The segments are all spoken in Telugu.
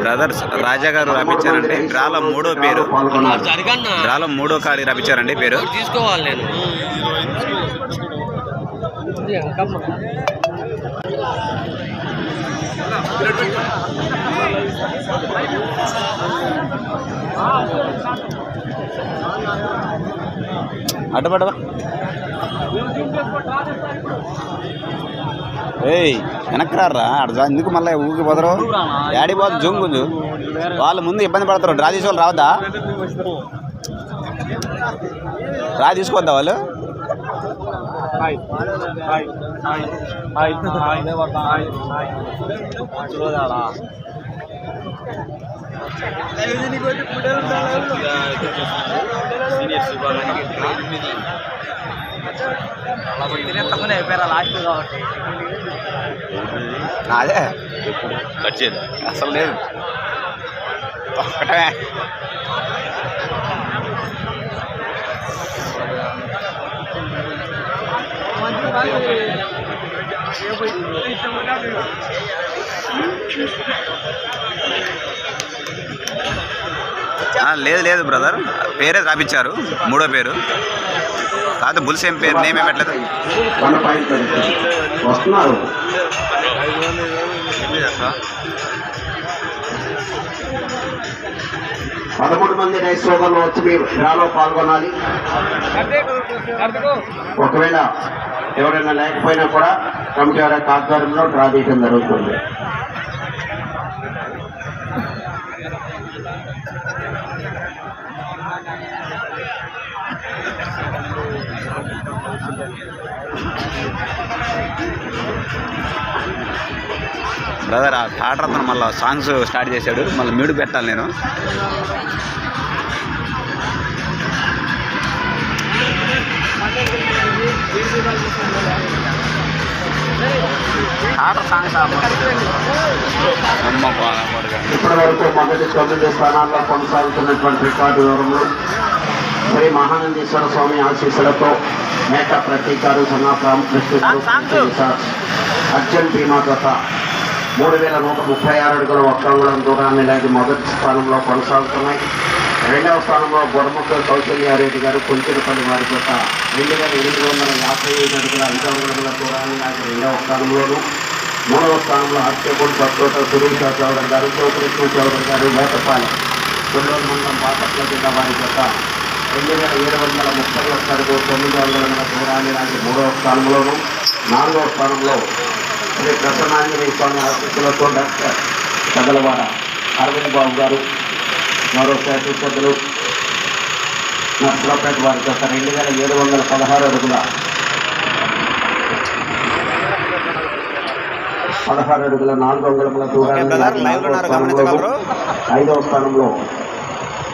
బ్రదర్స్ రాజా గారు రప్పించారండి. డ్రాలో మూడో పేరు. డ్రాలో మూడో ఖాళీ రప్పించారండి పేరు. తీసుకోవాలి నేను? అడ్డపడవా ఏయ్ వెనక్కి అక్కడ జా- ఎందుకు మళ్ళీ ఊరికి పోదరు డాడీ పోదు జొంగు వాళ్ళు ముందు ఇబ్బంది పడతారు. డ్రా తీసుకోవాలి రావద్దా? రా తీసుకోవద్దా వాళ్ళు? అదే కట్ చేయదా అసలు లేదు ఒక్కటే ఆ, లేదు లేదు బ్రదర్ పేరే రాపించారు మూడో పేరు. కాదు బుల్స్ ఏం పేరు నేమ్ ఏం పెట్టలేదు. వస్తున్నారు. పదమూడు మంది రైస్ సోదరులు వచ్చి మీరు డ్రాలో పాల్గొనాలి. ఒకవేళ ఎవరైనా లేకపోయినా కూడా కమిటీ వారి యొక్క ఆధ్వర్యంలో డ్రా తీయడం జరుగుతుంది. బ్రదర్ ఆ థాటర్ అతను మళ్ళీ సాంగ్స్ స్టార్ట్ చేశాడు. మళ్ళీ మ్యూట్ పెట్టాలి నేను. ఇప్పటి వరకు మొదటి తొమ్మిది స్థానాల్లో కొనసాగుతున్నటువంటి రికార్డు వివరములు శ్రీ మహానందీశ్వర స్వామి ఆశీస్సులతో మేక ప్రతీకారు రామకృష్ణ అర్జున్ భీమా జత మూడు వేల నూట ముప్పై ఆరు అడుగుల ఒక్కంగుళం దూరాన్ని లాగి మొదటి స్థానంలో కొనసాగుతున్నాయి. రెండవ స్థానంలో బొడముఖ కౌశల్యారెడ్డి గారు కొంచెరపల్లి వారి జత రెండు వేల ఎనిమిది వందల యాభై ఐదు అడుగుల ఐదు అడుగుల దూరాన్ని లాగి రెండవ స్థానంలోను మూడవ స్థానంలో హత్యపూడి సత్తోట సురేష్ చౌదరి గారు శివకృష్ణ చౌదరి గారు వేటపాలెం కొల్లూరు మండలం బాపట్ల జిల్లా వారి జత రెండు వేల ఏడు వందల ముప్పై ఒక్క అడుగు తొమ్మిది వందల దూరాన్ని లాగి మూడవ స్థానంలోను నాలుగవ స్థానంలో శ్రీ ప్రసన్నాంజనేయ స్వామి ఆశీస్సులతో డాక్టర్ కదలవాడ అరవింద్ బాబు గారు మరో శాసనసభ్యులు నర్సరావుపేట వారి గత రెండు వేల ఏడు వందల పదహారు అడుగుల పదహారు అడుగుల నాలుగు అంగుళముల దూరాన్ని ఓకే బ్రదర్, లైవ్లో ఉన్నారు, గమనించగలరు? ఐదవ స్థానంలో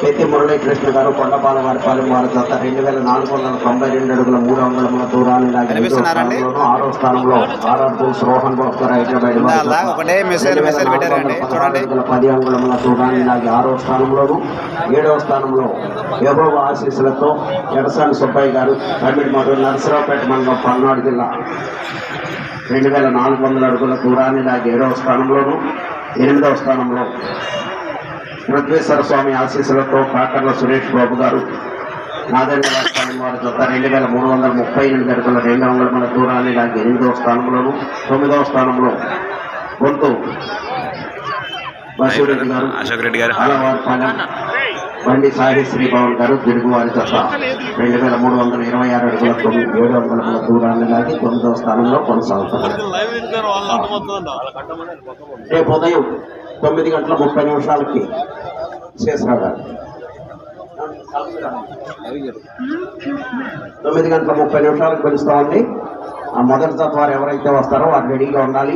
పెద్ది మురళీకృష్ణ గారు కొండపాల వారి పాలెం వారి జత రెండు వేల నాలుగు వందల తొంభై రెండు అడుగుల మూడు దూరాన్ని ఐదవ కనిపిస్తున్నారండి? స్థానంలోను ఆరో స్థానంలో ఆర్ఆర్ బుల్స్ రోహన్ బాబు గారు హైదరాబాద్ వందల పది అంగుళముల దూరాన్ని లాగి ఆరో స్థానంలోను ఏడవ స్థానంలో యహోవ ఆశీస్సులతో ఎడసాని సుబ్బయ్య గారు తమిళ మరియు నరసరావుపేట మండలం పల్నాడు జిల్లా. రెండు వేల నాలుగు వందల అడుగుల దూరాన్ని లాగి ఏడవ స్థానంలోను ఎనిమిదవ స్థానంలో పృథ్వేశ్వర స్వామి ఆశీస్సులతో కాకర్ల సురేష్ బాబు గారు స్థానం వారి జత రెండు వేల మూడు వందల ముప్పై ఎనిమిది అడుగుల రెండు అంగుళముల దూరాన్ని లాగి ఎనిమిదవ స్థానంలోను తొమ్మిదవ స్థానంలో గొంతు బసూరెడ్డి గారు అశోక్ రెడ్డి గారు. బండి సాయి శ్రీభవన్ గారు తిరుగు వారి జత రెండు వేల మూడు వందల ఇరవై ఆరు అడుగుల తొమ్మిది ఏడు వందల దూరాన్ని లాగి తొమ్మిదవ స్థానంలో కొనసాగుతున్నారు. రేపు ఉదయం తొమ్మిది గంటల ముప్పై నిమిషాలకి శేషరావు గారు. తొమ్మిది గంటల ముప్పై నిమిషాలకు పిలుస్తామండి. ఆ మొదటి తత్వాలు ఎవరైతే వస్తారో వారు రెడీగా ఉండాలి.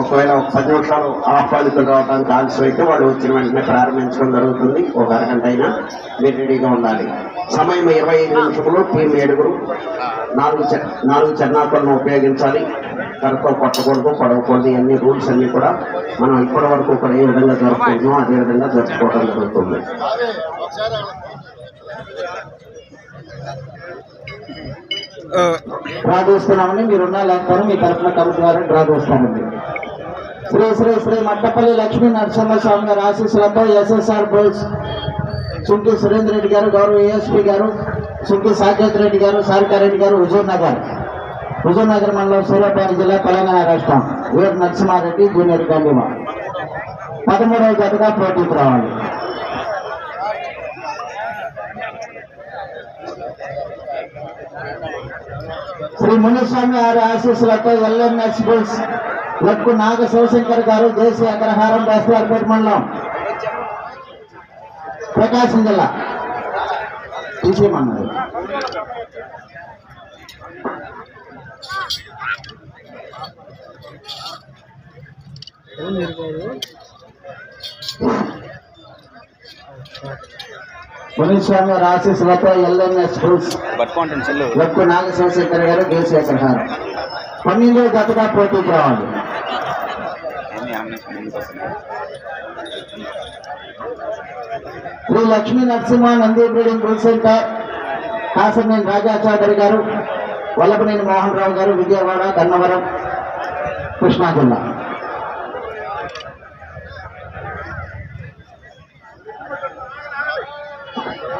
ఒకవేళ ఒక పది నిమిషాలు ఆహ్వానితులు రావడానికి ఆలస్యం అయితే వాళ్ళు వచ్చిన వెంటనే ప్రారంభించడం జరుగుతుంది. ఒక అరగంట అయినా మీరు రెడీగా ఉండాలి. సమయం ఇరవై ఐదు నిమిషములు టీం ఏడుగురు. నాలుగు నాలుగు చెన్నాకులను ఉపయోగించాలి. కరతో కొట్టకూడదు పడవకూడదు ఇవన్నీ రూల్స్ అన్నీ కూడా మనం ఇప్పటి వరకు కూడా ఏ విధంగా జరుపుకుంటున్నాం అదే విధంగా జరుపుకోవడం జరుగుతుంది. డ్రా చేస్తున్నామని మీరున్నా లేకపోతే మీ తరఫున కమిటీ ద్వారా డ్రా చేస్తామండి. శ్రీ శ్రీ శ్రీ మట్టపల్లి లక్ష్మీ నరసింహస్వామి గారి ఆశీస్సులతో ఎస్ఎస్ఆర్ బోల్స్ సుంకి సురేందర్ రెడ్డి గారు గౌరవ ఏఎస్పీ గారు సుంకి సాకేత్ రెడ్డి గారు సారికారెడ్డి గారు హుజూర్ నగర్ హుజూర్ నగర్ మండలం సూర్యాపేట జిల్లా తెలంగాణ రాష్ట్రం. వీర నరసింహారెడ్డి జూనియర్ గండిమ పదమూడవ జతగా పోటీకి రావాలి. శ్రీ మునిస్వామి గారి ఆశీస్సులతో LNS bulls luck Naga Sivashankar garu దేశీయ అగ్రహారం బస్తవారిపేట మండలం. ప్రకాశం జిల్లా. తీసేయమన్నారు. మునిస్వామి గారి ఆశీస్సులతో ఎల్ఎన్ఎస్ చెల్లు. లక్కు నాగ శివశంకర్ గారు దేశీయ అగ్రహారం పన్నెండో జతగా పోటీకి రావాలి? Sri Lakshmi Narasimha Nandi breeding bull centre Kasarneni Raja Chowdary garu Vallabhaneni Mohan రావు గారు విజయవాడ గన్నవరం కృష్ణా జిల్లా.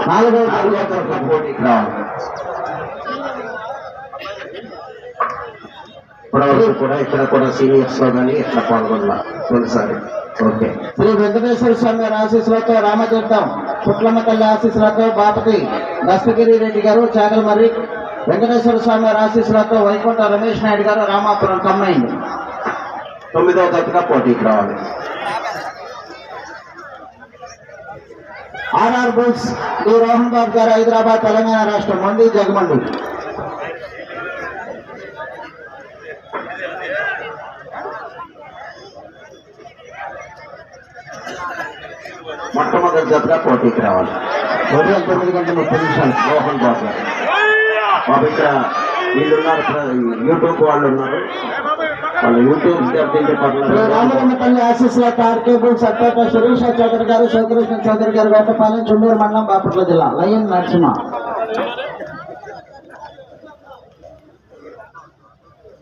తరగతి పోటీకి రావాలి ఇప్పటివరకు కూడా ఇక్కడ కూడా సీనియర్స్లో కానీ ఇట్లా పాల్గొన్నా? తొలిసారి. ఓకే. శ్రీ వెంకటేశ్వర స్వామి గారి ఆశీస్సులతో రామతీర్థం పుట్లమ్మ తల్లి ఆశీస్సులతో బాపతి దస్తగిరి రెడ్డి గారు చాగలమర్రి వెంకటేశ్వర స్వామి గారి ఆశీస్సులతో వైకుంఠ రమేష్ నాయుడు గారు రామాపురం కమ్మైంది తొమ్మిదవ జతగా పోటీకి రావాలి. RR bulls D Rohan Babu garu Hyderabad Telangana రాష్ట్రం. మండి జగమండి. మొట్టమొదటి జతగా పోటీకి రావాలి. ఉదయం తొమ్మిది గంటల ముప్పై నిమిషాలు రోహన్ బాబు గారు. బాబు ఇక్కడ వీళ్ళున్నారు యూట్యూబ్ వాళ్ళు ఉన్నారు. ఆశీస్సులతో ఆర్కే బుల్స్ అట్టేట శిరీష చౌదరి గారు శివకృష్ణ చౌదరి గారు వేటపాలెం చుండూరు మండలం బాపట్ల జిల్లా లయన్ నరసింహ.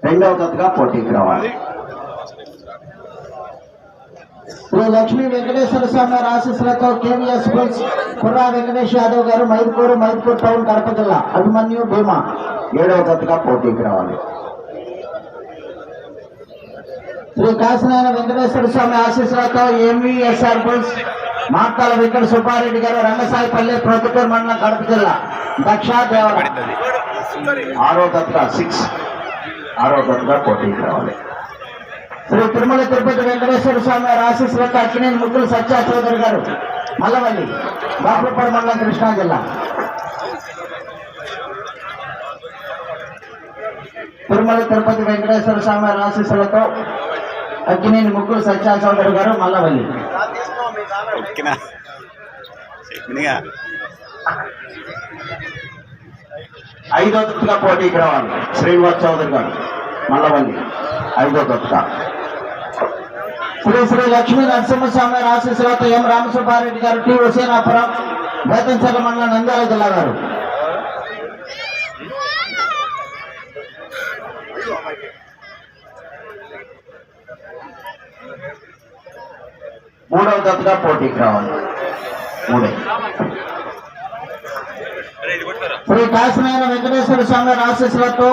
రెండవ జతగా పోటీకి రావాలి. శ్రీ లక్ష్మీ వెంకటేశ్వర స్వామి ఆశీస్సులతో KVS bulls Kurra Venkatesh Yadav garu Mydukur Mydukur town Kadapa జిల్లా అభిమన్యు భీమా ఏడవ జతగా పోటీకి రావాలి. శ్రీ కాశీనారాయణ వెంకటేశ్వర స్వామి ఆశీస్సులతో ఎంవీఎస్ఆర్ బుల్స్ మార్తాల వెంకట సుబ్బారెడ్డి గారు రంగసాయిపల్లి ప్రొద్దుటూరు మండలం కడప జిల్లా దక్షా దేవర ఆరో సిక్స్ ఆరో పోటీకి రావాలి. శ్రీ తిరుమల తిరుపతి వెంకటేశ్వర స్వామి గారు ఆశీస్సులతో అక్కినేని ముగ్గురు సత్యా చౌదరి గారు మల్లవల్లి బాపులపాడు మండలం కృష్ణా జిల్లా. తిరుమల తిరుపతి వెంకటేశ్వర స్వామి వారి ఆశీస్సులతో అక్కినేని ముగ్గురు సత్యా చౌదరి గారు మల్లవల్లి. ఐదో జతగా పోటీకి రావాలి శ్రీనివాస్ చౌదరి గారు మల్లవల్లి. ఐదో జతగా శ్రీ శ్రీ లక్ష్మీ నరసింహస్వామి ఆశీస్సులతో ఎం రామసుబ్బారెడ్డి గారు టి హుసేనాపురం బేతంచెర్ల మండలం నంద్యాల జిల్లా గారు. మూడవ జతగా పోటీకి రావాలి. మూడే. శ్రీ కాశీనారాయణ వెంకటేశ్వర స్వామి ఆశీస్సులతో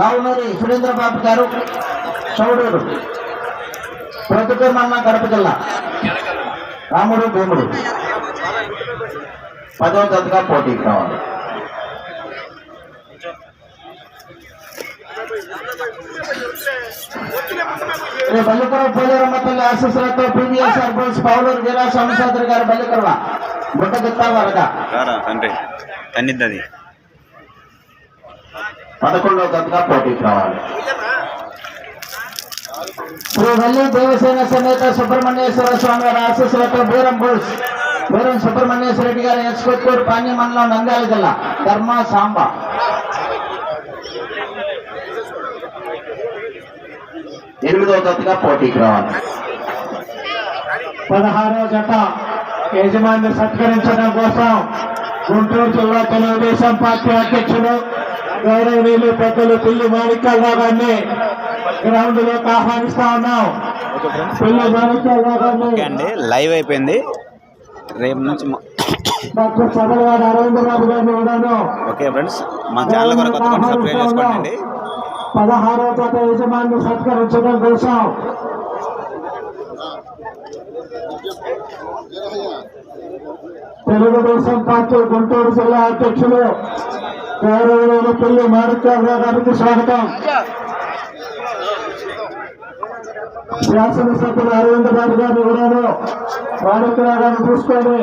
రావునూరి సురేంద్రబాబు గారు చౌడూరు ప్రొద్దుటూరు మండలం కడప జిల్లా. రాముడు భీముడు. పదవ జతగా పోటీకి రావాలి. శ్రీ బల్లిపురం పోలేరమ్మ తల్లి ఆశీస్సులతో పీవీఎస్ఆర్ బోల్స్ పౌలూరు వీరాస్వామి సోదరి గారు బల్లికరవ. గుట్ట గుత్తా వరద. తండ్రి. తన్నిద్దది పదకొండవ జతగా పోటీకి రావాలి శ్రీ వల్లి దేవసేన సమేత సుబ్రహ్మణ్యేశ్వర స్వామి వారి ఆశీస్సులతో బీరం బోల్స్ బీరం సుబ్రహ్మణ్యేశ్వర రెడ్డి గారు ఎస్కొత్తూరు పాణ్య మండలం నంద్యాల జిల్లా. ధర్మ సాంబ. ఎనిమిదవ జతగా పోటీకి రావాలి పదహారవ జత యజమాని సత్కరించడం కోసం గుంటూరు జిల్లా తెలుగుదేశం పార్టీ అధ్యక్షుడు గౌరవనీయులు పెద్దలు పిల్లి మాణిక్యాలరావు గారిని గ్రౌండ్లోకి ఆహ్వానిస్తా ఉన్నాం. పిల్లి మాణిక్యాలరావు గారిని లైవ్ అయిపోయింది. రేపు నుంచి డాక్టర్ చంద్రబాబు అరవిందరావు గారిని కూడాను ఓకే ఫ్రెండ్స్ మా ఛానల్ కొత్త సబ్స్క్రైబ్ చేసుకోండి. పదహారో జత యజమాని సత్కరించడం కోసం. తెలుగుదేశం పార్టీ గుంటూరు జిల్లా అధ్యక్షులు గౌరవనీయులు పిల్లి మాణిక్యరావు గారికి స్వాగతం. శాసనసభ్యులు అరవింద్ బాబు గారిని కూడాను మాణిక్యరావు గారిని చూసుకొని